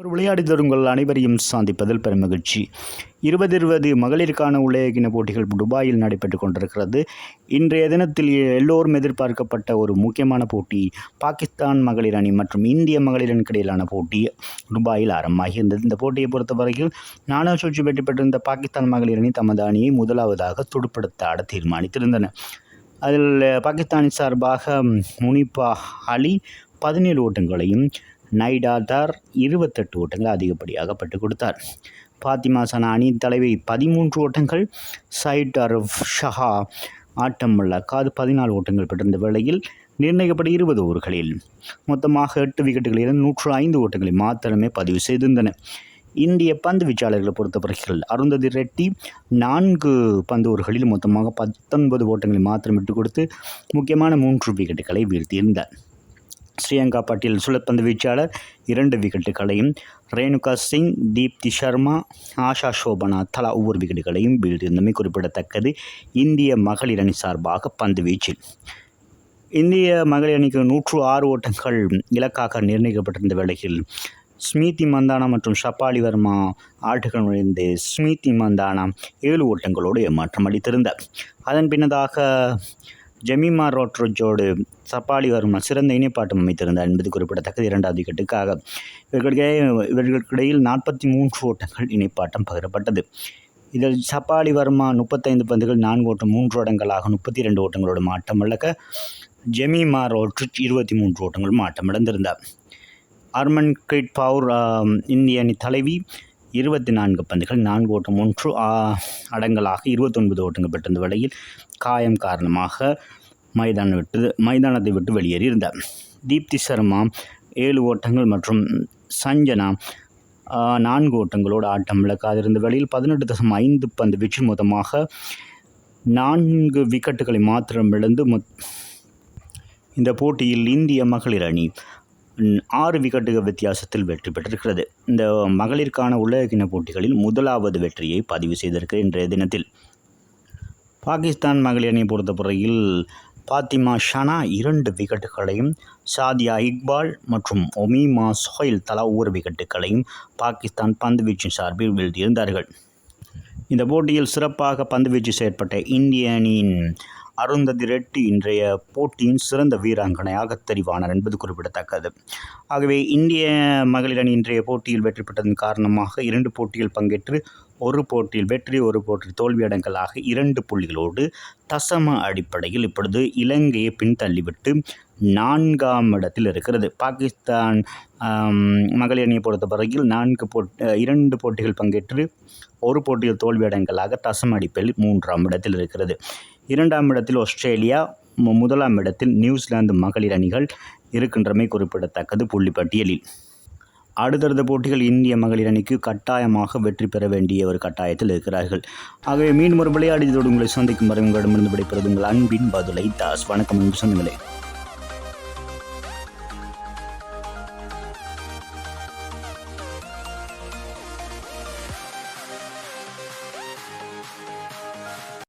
ஒரு விளையாடி உங்கள் அனைவரையும் சந்திப்பதில் பெருமகிழ்ச்சி இருபது இருபது மகளிருக்கான உலகின போட்டிகள் துபாயில் நடைபெற்று கொண்டிருக்கிறது. இன்றைய தினத்தில் எல்லோரும் எதிர்பார்க்கப்பட்ட ஒரு முக்கியமான போட்டி பாகிஸ்தான் மகளிர் அணி மற்றும் இந்திய மகளிர் அணிக்கிடையிலான போட்டி துபாயில் ஆரம்பமாகியிருந்தது. இந்த போட்டியை பொறுத்தவரையில் நானா சுற்றி வெற்றி பெற்றிருந்த பாகிஸ்தான் மகளிர் அணி தமது அணியை முதலாவதாக துடுப்படுத்த ஆட தீர்மானித்திருந்தன. அதில் பாகிஸ்தானின் சார்பாக முனிபா அலி பதினேழு ஓட்டங்களையும் நைடாதார் இருபத்தெட்டு ஓட்டங்கள் அதிகப்படியாக பெற்றுக் கொடுத்தார். பாத்திமா சனா அணி தலைவி பதிமூன்று ஓட்டங்கள் சைட் அரஃப் ஷஹா ஆட்டம் காது பதினாலு ஓட்டங்கள் பெற்றிருந்த வேளையில் நிர்ணயிக்கப்பட்ட இருபது ஓவர்களில் மொத்தமாக எட்டு விக்கெட்டுகளில் நூற்று ஐந்து ஓட்டங்களை மாத்திரமே பதிவு செய்திருந்தன. இந்திய பந்து வீச்சாளர்களை பொறுத்தவரைகள் அருந்ததி ரெட்டி நான்கு பந்து ஓர்களில் மொத்தமாக பத்தொன்பது ஓட்டங்களை மாத்திரம் விட்டுக் கொடுத்து முக்கியமான மூன்று விக்கெட்டுகளை வீழ்த்தியிருந்தார். ஸ்ரீயங்கா பாட்டியல் சுழற்பந்து வீச்சாளர் இரண்டு விக்கெட்டுகளையும் ரேணுகா சிங் தீப்தி சர்மா ஆஷா சோபனா தலா ஒவ்வொரு விக்கெட்டுகளையும் வீழ்த்தியிருந்தமை குறிப்பிடத்தக்கது. இந்திய மகளிர் அணி சார்பாக பந்து வீச்சில். இந்திய மகளிர் அணிக்கு நூற்று ஆறு ஓட்டங்கள் இலக்காக நிர்ணயிக்கப்பட்டிருந்த வேளையில் ஸ்மிருதி மந்தானா மற்றும் ஷப்பாலி வர்மா ஆட்டுகள் நுழைந்து ஸ்மிருதி மந்தானா ஏழு ஓட்டங்களோடு ஏமாற்றம் அளித்திருந்தார். அதன் பின்னதாக ஜமீமா ரோட்ரோஜோடு சப்பாலி வர்மா சிறந்த இணைப்பாட்டம் அமைத்திருந்தார் என்பது குறிப்பிடத்தக்கது. இரண்டாவது விக்கெட்டுக்காக இவர்களுக்கிடையே இவர்களுக்கிடையில் நாற்பத்தி மூன்று ஓட்டங்கள் இணைப்பாட்டம் பகிரப்பட்டது. இதில் சப்பாலி வர்மா முப்பத்தைந்து பந்துகள் நான்கு ஓட்டம் மூன்று ஓட்டங்களாக முப்பத்தி இரண்டு ஓட்டங்களோடு மாட்டம் இழக்க ஜெமிமா ரோட்ரிச் இருபத்தி மூன்று ஓட்டங்களும் ஆட்டமிழந்திருந்தார் அர்மன் கிரிட் பவுர் இந்திய அணி தலைவி இருபத்தி நான்கு பந்துகள் நான்கு ஓட்டம் ஒன்று அடங்கலாக இருபத்தொன்பது ஓட்டங்கள் பெற்றிருந்த வேளையில் காயம் காரணமாக மைதானம் விட்டு மைதானத்தை விட்டு வெளியேறி இருந்தார் தீப்தி சர்மா ஏழு ஓட்டங்கள் மற்றும் சஞ்சனா நான்கு ஓட்டங்களோடு ஆட்டம் இழக்காதிருந்த வேளையில் பதினெட்டு தசம் ஐந்து பந்து வீச்சு மொத்தமாக நான்கு விக்கெட்டுகளை மாத்திரம் இழந்து இந்த போட்டியில் இந்திய மகளிர் அணி ஆறு விக்கெட்டுகள் வித்தியாசத்தில் வெற்றி பெற்றிருக்கிறது. இந்த மகளிருக்கான உலகக்கிண போட்டிகளில் முதலாவது வெற்றியை பதிவு செய்திருக்கு இன்றைய தினத்தில். பாகிஸ்தான் மகளிர் அணியை பொறுத்தவரையில் பாத்திமா ஷனா இரண்டு விக்கெட்டுகளையும் சாதியா இக்பால் மற்றும் ஒமீமா சோயில் தலா ஒரு விக்கெட்டுகளையும் பாகிஸ்தான் பந்துவீச்சின் சார்பில் வீழ்த்தியிருந்தார்கள். இந்த போட்டியில் சிறப்பாக பந்துவீச்சு செயற்பட்ட இந்திய அணியின் அருந்ததி ரெட்டி இன்றைய போட்டியின் சிறந்த வீராங்கனையாக தெரிவானார் என்பது குறிப்பிடத்தக்கது. ஆகவே இந்திய மகளிர் அணி இன்றைய போட்டியில் வெற்றி பெற்றதன் காரணமாக இரண்டு போட்டியில் பங்கேற்று ஒரு போட்டியில் வெற்றி ஒரு போட்டி தோல்வியடங்களாக இரண்டு புள்ளிகளோடு தசம அடிப்படையில் இப்பொழுது இலங்கையை பின்தள்ளிவிட்டு நான்காம் இடத்தில் இருக்கிறது. பாகிஸ்தான் மகளிர் அணியை பொறுத்தவரையில் நான்கு போட் இரண்டு போட்டிகள் பங்கேற்று ஒரு போட்டியில் தோல்வியடங்களாக தசம அடிப்படையில் மூன்றாம் இடத்தில் இருக்கிறது. இரண்டாம் இடத்தில் ஆஸ்திரேலியா முதலாம் இடத்தில் நியூசிலாந்து மகளிர் அணிகள் இருக்கின்றமை குறிப்பிடத்தக்கது புள்ளிப்பட்டியலில். அடுத்தடுத்த போட்டிகள் இந்திய மகளிர் அணிக்கு கட்டாயமாக வெற்றி பெற வேண்டிய ஒரு கட்டாயத்தில் இருக்கிறார்கள். ஆகவே மீண்டும் ஒரு விளையாடியதோடு உங்களை சந்திக்கும் வரை உங்களிடமிருந்து விடைபெறுவது உங்கள் அன்பின் பதுலை தாஸ். வணக்கம் என்று சொன்னங்களே